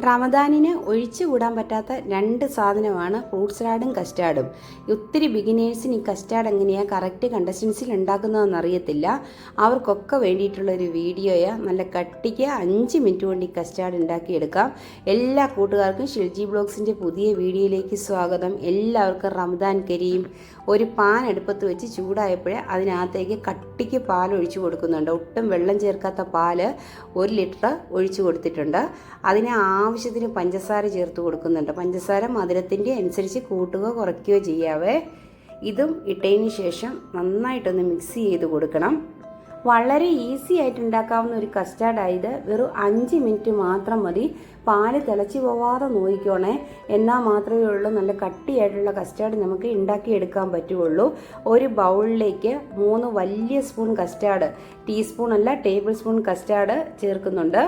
റമദാനിന് ഒഴിച്ചുകൂടാൻ പറ്റാത്ത രണ്ട് സാധനമാണ് ഫ്രൂട്ട് സലാഡും കസ്റ്റാർഡും ഒത്തിരി ബിഗിനേഴ്സിന് ഈ കസ്റ്റാർഡ് എങ്ങനെയാണ് കറക്റ്റ് കണ്ടസ്റ്റൻസിൽ ഉണ്ടാക്കുന്നതെന്ന് അറിയത്തില്ല. അവർക്കൊക്കെ വേണ്ടിയിട്ടുള്ളൊരു വീഡിയോയാണ് നല്ല കട്ടിക്ക് അഞ്ച് മിനിറ്റ് കൊണ്ട് ഈ കസ്റ്റാർഡ് ഉണ്ടാക്കിയെടുക്കാം. എല്ലാ കൂട്ടുകാർക്കും ഷിൽജി ബ്ലോഗ്സിന്റെ പുതിയ വീഡിയോയിലേക്ക് സ്വാഗതം. എല്ലാവർക്കും റമദാൻ കരീം. ഒരു പാൻ അടുപ്പത്ത് വെച്ച് ചൂടായപ്പോഴേ അതിനകത്തേക്ക് കട്ടിക്ക് പാൽ ഒഴിച്ചു കൊടുക്കുന്നുണ്ട്. ഒട്ടും വെള്ളം ചേർക്കാത്ത പാൽ ഒരു ലിറ്റർ ഒഴിച്ചു കൊടുത്തിട്ടുണ്ട്. അതിന് ആവശ്യത്തിന് പഞ്ചസാര ചേർത്ത് കൊടുക്കുന്നുണ്ട്. പഞ്ചസാര മധുരത്തിന്റെ അനുസരിച്ച് കൂട്ടുകയോ കുറയ്ക്കുകയോ ചെയ്യാവേ. ഇതും ഇട്ടതിന് ശേഷം നന്നായിട്ടൊന്ന് മിക്സ് ചെയ്ത് കൊടുക്കണം. വളരെ ഈസി ആയിട്ട് ഉണ്ടാക്കാവുന്ന ഒരു കസ്റ്റാർഡായത് വെറും അഞ്ച് മിനിറ്റ് മാത്രം മതി. പാൽ തിളച്ച് പോവാതെ നോക്കിക്കോണേ എന്നാൽ മാത്രമേ ഉള്ളൂ. നല്ല കട്ടിയായിട്ടുള്ള കസ്റ്റാർഡ് നമുക്ക് ഉണ്ടാക്കിയെടുക്കാൻ പറ്റുള്ളൂ ഒരു ബൗളിലേക്ക് മൂന്ന് വലിയ സ്പൂൺ കസ്റ്റാർഡ് ടീസ്പൂൺ അല്ല ടേബിൾ സ്പൂൺ കസ്റ്റാർഡ് ചേർക്കുന്നുണ്ട്.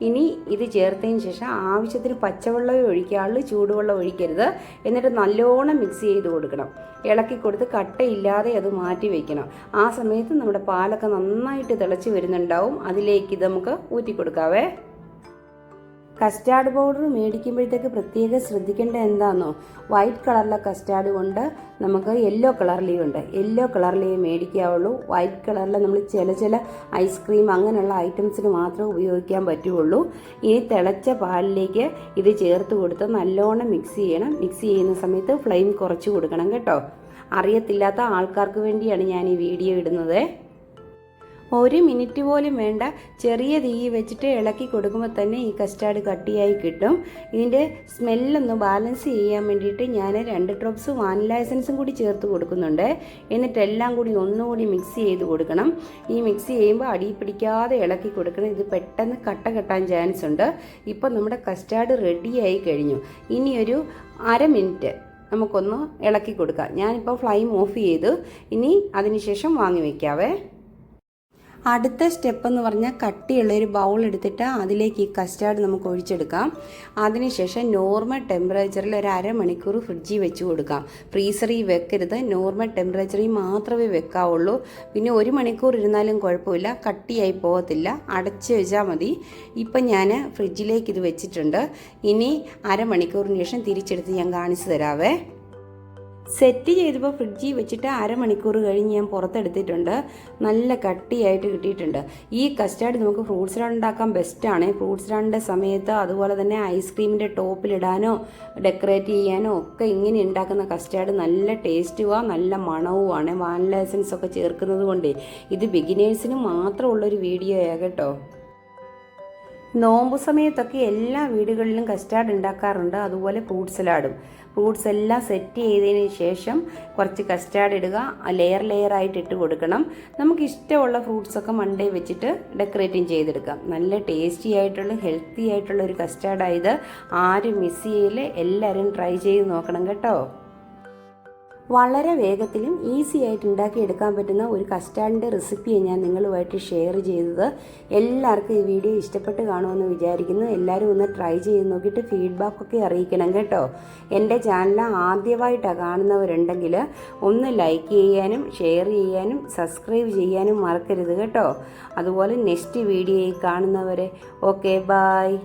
ഇനി ഇത് ചേർത്തതിന് ശേഷം ആവശ്യത്തിന് പച്ചവെള്ളമേ ഒഴിക്കാവുള്ളൂ ചൂടുവെള്ളം ഒഴിക്കരുത്. എന്നിട്ട് നല്ലോണം മിക്സ് ചെയ്ത് കൊടുക്കണം. ഇളക്കി കൊടുത്ത് കട്ടയില്ലാതെ അത് മാറ്റി വയ്ക്കണം ആ സമയത്ത് നമ്മുടെ പാലൊക്കെ നന്നായിട്ട് തിളച്ച് വരുന്നുണ്ടാവും. അതിലേക്ക് ഇത് നമുക്ക് ഊറ്റി കൊടുക്കാവേ കസ്റ്റാർഡ് പൗഡർ മേടിക്കുമ്പോഴത്തേക്ക് പ്രത്യേകം ശ്രദ്ധിക്കേണ്ട എന്താണെന്നോ വൈറ്റ് കളറിലെ കസ്റ്റാർഡ് കൊണ്ട് നമുക്ക് യെല്ലോ കളറിലേ ഉണ്ട്. യെല്ലോ കളറിലേ മേടിക്കാവുള്ളൂ. വൈറ്റ് കളറിൽ നമ്മൾ ചില ചില ഐസ്ക്രീം അങ്ങനെയുള്ള ഐറ്റംസിന് മാത്രമേ ഉപയോഗിക്കാൻ പറ്റുള്ളൂ ഇനി തിളച്ച പാലിലേക്ക് ഇത് ചേർത്ത് കൊടുത്ത് നല്ലോണം മിക്സ് ചെയ്യണം. മിക്സ് ചെയ്യുന്ന സമയത്ത് ഫ്ലെയിം കുറച്ച് കൊടുക്കണം കേട്ടോ. അറിയത്തില്ലാത്ത ആൾക്കാർക്ക് വേണ്ടിയാണ് ഞാൻ ഈ വീഡിയോ ഇടുന്നത്. ഒരു മിനിറ്റ് പോലും വേണ്ട. ചെറിയ തീ വെച്ചിട്ട് ഇളക്കി കൊടുക്കുമ്പോൾ തന്നെ ഈ കസ്റ്റാർഡ് കട്ടിയായി കിട്ടും. ഇതിന്റെ സ്മെല്ലൊന്ന് ബാലൻസ് ചെയ്യാൻ വേണ്ടിയിട്ട് ഞാൻ രണ്ട് ഡ്രോപ്സ് വാനില എസൻസും കൂടി ചേർത്ത് കൊടുക്കുന്നുണ്ട്. എന്നിട്ട് എല്ലാം കൂടി ഒന്നുകൂടി മിക്സ് ചെയ്ത് കൊടുക്കണം. ഈ മിക്സ് ചെയ്യുമ്പോൾ അടി പിടിക്കാതെ ഇളക്കി കൊടുക്കണം. ഇത് പെട്ടെന്ന് കട്ട കെട്ടാൻ ചാൻസ് ഉണ്ട്. ഇപ്പോൾ നമ്മുടെ കസ്റ്റാർഡ് റെഡിയായി കഴിഞ്ഞു. ഇനി ഒരു അര മിനിറ്റ് നമുക്കൊന്ന് ഇളക്കി കൊടുക്കാം. ഞാനിപ്പോൾ ഫ്ലൈം ഓഫ് ചെയ്തു. ഇനി അതിനുശേഷം വാങ്ങി വയ്ക്കാവേ അടുത്ത സ്റ്റെപ്പ് എന്ന് പറഞ്ഞാൽ കട്ടിയുള്ള ഒരു ബൗൾ എടുത്തിട്ട് അതിലേക്ക് ഈ കസ്റ്റാർഡ് നമുക്ക് ഒഴിച്ചെടുക്കാം. അതിനുശേഷം നോർമൽ ടെമ്പറേച്ചറിൽ ഒരു അരമണിക്കൂർ ഫ്രിഡ്ജിൽ വെച്ച് കൊടുക്കാം. ഫ്രീസറിൽ വെക്കരുത്. നോർമൽ ടെമ്പറേച്ചറിൽ മാത്രമേ വെക്കാവുള്ളൂ. പിന്നെ ഒരു മണിക്കൂർ ഇരുന്നാലും കുഴപ്പമില്ല. കട്ടിയായി പോകത്തില്ല. അടച്ച് വെച്ചാൽ മതി. ഇപ്പം ഞാൻ ഫ്രിഡ്ജിലേക്ക് ഇത് വെച്ചിട്ടുണ്ട്. ഇനി അരമണിക്കൂറിന് ശേഷം തിരിച്ചെടുത്ത് ഞാൻ കാണിച്ചു തരാവേ. സെറ്റ് ചെയ്തപ്പോൾ ഫ്രിഡ്ജിൽ വെച്ചിട്ട് അരമണിക്കൂർ കഴിഞ്ഞ് ഞാൻ പുറത്തെടുത്തിട്ടുണ്ട്. നല്ല കട്ടിയായിട്ട് കിട്ടിയിട്ടുണ്ട്. ഈ കസ്റ്റാർഡ് നമുക്ക് ഫ്രൂട്ട്സ് ഉണ്ടാക്കാൻ ബെസ്റ്റാണ്. ഫ്രൂട്ട്സ് സലാഡിന്റെ സമയത്ത് അതുപോലെ തന്നെ ഐസ്ക്രീമിന്റെ ടോപ്പിലിടാനോ ഡെക്കറേറ്റ് ചെയ്യാനോ ഒക്കെ ഇങ്ങനെ ഉണ്ടാക്കുന്ന കസ്റ്റാർഡ് നല്ല ടേസ്റ്റുമാണ് നല്ല മണവുമാണ്. വാനില എസൻസ് ഒക്കെ ചേർക്കുന്നത് കൊണ്ട്. ഇത് ബിഗിനേഴ്സിന് മാത്രമുള്ളൊരു വീഡിയോ കേട്ടോ. നോമ്പ് സമയത്തൊക്കെ എല്ലാ വീടുകളിലും കസ്റ്റാർഡ് ഉണ്ടാക്കാറുണ്ട്. അതുപോലെ ഫ്രൂട്ട് സലാഡും ഫ്രൂട്ട്സ് എല്ലാം സെറ്റ് ചെയ്തതിന് ശേഷം കുറച്ച് കസ്റ്റാർഡ് ഇടുക. ലെയർ ലെയർ ആയിട്ട് ഇട്ട് കൊടുക്കണം. നമുക്ക് ഇഷ്ടമുള്ള ഫ്രൂട്ട്സൊക്കെ മണ്ടേ വെച്ചിട്ട് ഡെക്കറേറ്റിംഗ് ചെയ്തെടുക്കാം. നല്ല ടേസ്റ്റി ആയിട്ടുള്ള ഹെൽത്തി ആയിട്ടുള്ള ഒരു കസ്റ്റാർഡായത് ആരും മിസ് ചെയ്യില്ല? എല്ലാവരും ട്രൈ ചെയ്ത് നോക്കണം കേട്ടോ. വളരെ വേഗത്തിലും ഈസി ആയിട്ട് ഉണ്ടാക്കി എടുക്കാൻ പറ്റുന്ന ഒരു കസ്റ്റാർഡിന്റെ റെസിപ്പിയെ ഞാൻ നിങ്ങളുമായിട്ട് ഷെയർ ചെയ്തത്. എല്ലാവർക്കും ഈ വീഡിയോ ഇഷ്ടപ്പെട്ട് കാണുമെന്ന് വിചാരിക്കുന്നു. എല്ലാവരും ഒന്ന് ട്രൈ ചെയ്ത് നോക്കിയിട്ട് ഫീഡ്ബാക്കൊക്കെ അറിയിക്കണം കേട്ടോ. എന്റെ ചാനൽ ആദ്യമായിട്ടാണ് കാണുന്നവരുണ്ടെങ്കിൽ ഒന്ന് ലൈക്ക് ചെയ്യാനും ഷെയർ ചെയ്യാനും സബ്സ്ക്രൈബ് ചെയ്യാനും മറക്കരുത് കേട്ടോ. അതുപോലെ നെക്സ്റ്റ് വീഡിയോയിൽ കാണുന്നവരെ ഓക്കെ ബായ്